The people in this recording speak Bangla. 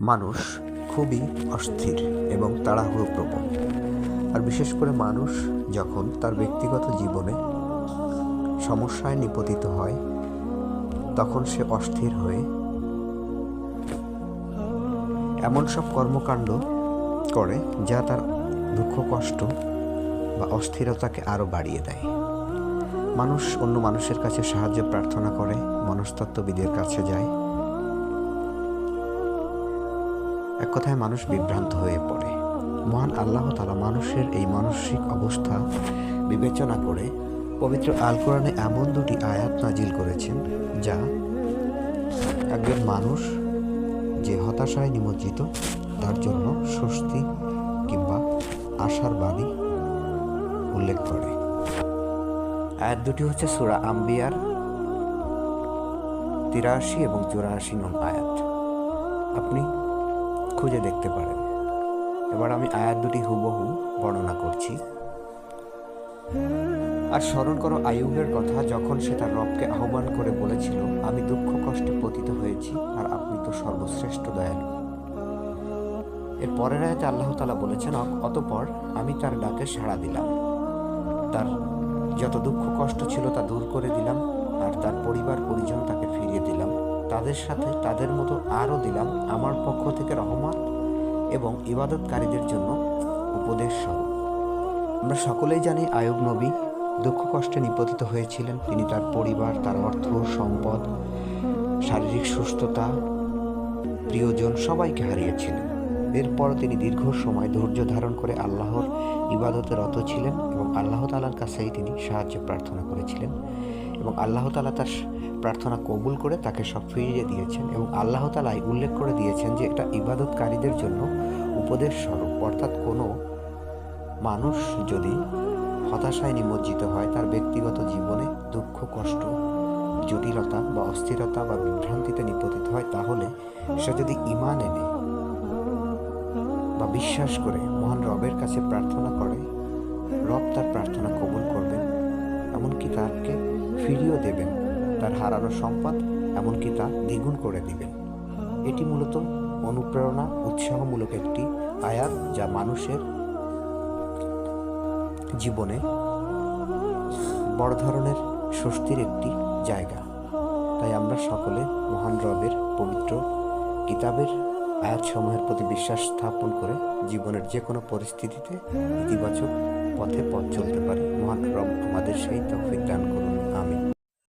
মানুষ খুবই অস্থির এবং তাড়াহুড়োপ্রবণ আর বিশেষ করে মানুষ যখন তার ব্যক্তিগত জীবনে সমস্যায় নিপতিত হয়, তখন সে অস্থির হয়ে এমন সব কর্মকাণ্ড করে যা তার দুঃখ, কষ্ট বা অস্থিরতাকে আরও বাড়িয়ে দেয়। মানুষ অন্য মানুষের কাছে সাহায্য প্রার্থনা করে, মনস্তত্ত্ববিদের কাছে যায় এক কথায় মানুষ বিভ্রান্ত হয়ে পড়ে। মহান আল্লাহ তালা মানুষের এই মানসিক অবস্থা বিবেচনা করে পবিত্র আল কোরআনে এমন দুটি আয়াত নাজিল করেছেন, যা একজন মানুষ যে হতাশায় নিমজ্জিত, তার জন্য স্বস্তি কিংবা আশার বাণী উল্লেখ করে। আয়াত দুটি হচ্ছে সুরা আম্বিয়ার তিরাশি এবং চুরাশি নং আয়াত। আপনি খুঁজে দেখতে পারেন। এবার আমি আয়াত দুটি হুবহু বর্ণনা করছি। আর স্মরণ করো আয়ুবের কথা, যখন সে তার রবকে আহ্বান করে বলেছিল, আমি দুঃখ কষ্টে পতিত হয়েছি, আর আপনি তো সর্বশ্রেষ্ঠ দয়ালু। এর পরের আয়াতে আল্লাহ তালা বলেছেন অতপর আমি তার ডাকে সাড়া দিলাম। তার যত দুঃখ কষ্ট ছিল তা দূর করে দিলাম, আর তার পরিবার পরিজন তাকে ফিরিয়ে দিলাম। তাদের সাথে তাদের মতো আরও দিলাম আমার পক্ষ থেকে রহমত এবং ইবাদতকারীদের জন্য উপদেশ স্বরূপ। আমরা সকলেই জানি আয়ুব নবী দুঃখ কষ্টে নিপতিত হয়েছিলেন। তিনি তার পরিবার, তার অর্থ, সম্পদ, শারীরিক সুস্থতা, প্রিয়জন সবাইকে হারিয়েছিলেন। এরপর তিনি দীর্ঘ সময় ধৈর্য ধারণ করে আল্লাহর ইবাদতে রত ছিলেন এবং আল্লাহ তালার কাছেই তিনি সাহায্য প্রার্থনা করেছিলেন এবং আল্লাহ তালা তার প্রার্থনা কবুল করে তাকে সব ফিরিয়ে দিয়েছেন এবং আল্লাহ তালাই উল্লেখ করে দিয়েছেন যে এটা ইবাদতকারীদের জন্য উপদেশ স্বরূপ। অর্থাৎ কোনো মানুষ যদি হতাশায় নিমজ্জিত হয়, তার ব্যক্তিগত জীবনে দুঃখ, কষ্ট, জটিলতা বা অস্থিরতা বা বিভ্রান্তিতে নিপতিত হয়, তাহলে সে যদি ইমান এনে বা বিশ্বাস করে মহান রবের কাছে প্রার্থনা করে, রব তার প্রার্থনা কবুল করবেন, এমনকি তাকে ফিরিয়েও দেবেন। তার হারানো সম্পদ এমনকি তা দ্বিগুণ করে দিবেন এটি মূলত অনুপ্রেরণা উৎসাহমূলক একটি আয়াত যা মানুষের জীবনে বড় ধরনের স্বস্তির একটি জায়গা। তাই আমরা সকলে মহান রবের পবিত্র কিতাবের আয়াত আয়াতসমূহের প্রতি বিশ্বাস স্থাপন করে জীবনের যে কোনো পরিস্থিতিতে ইতিবাচক পথে পথ চলতে পারে। মহান রব আমাদের সেই তৌফিক দান করুন।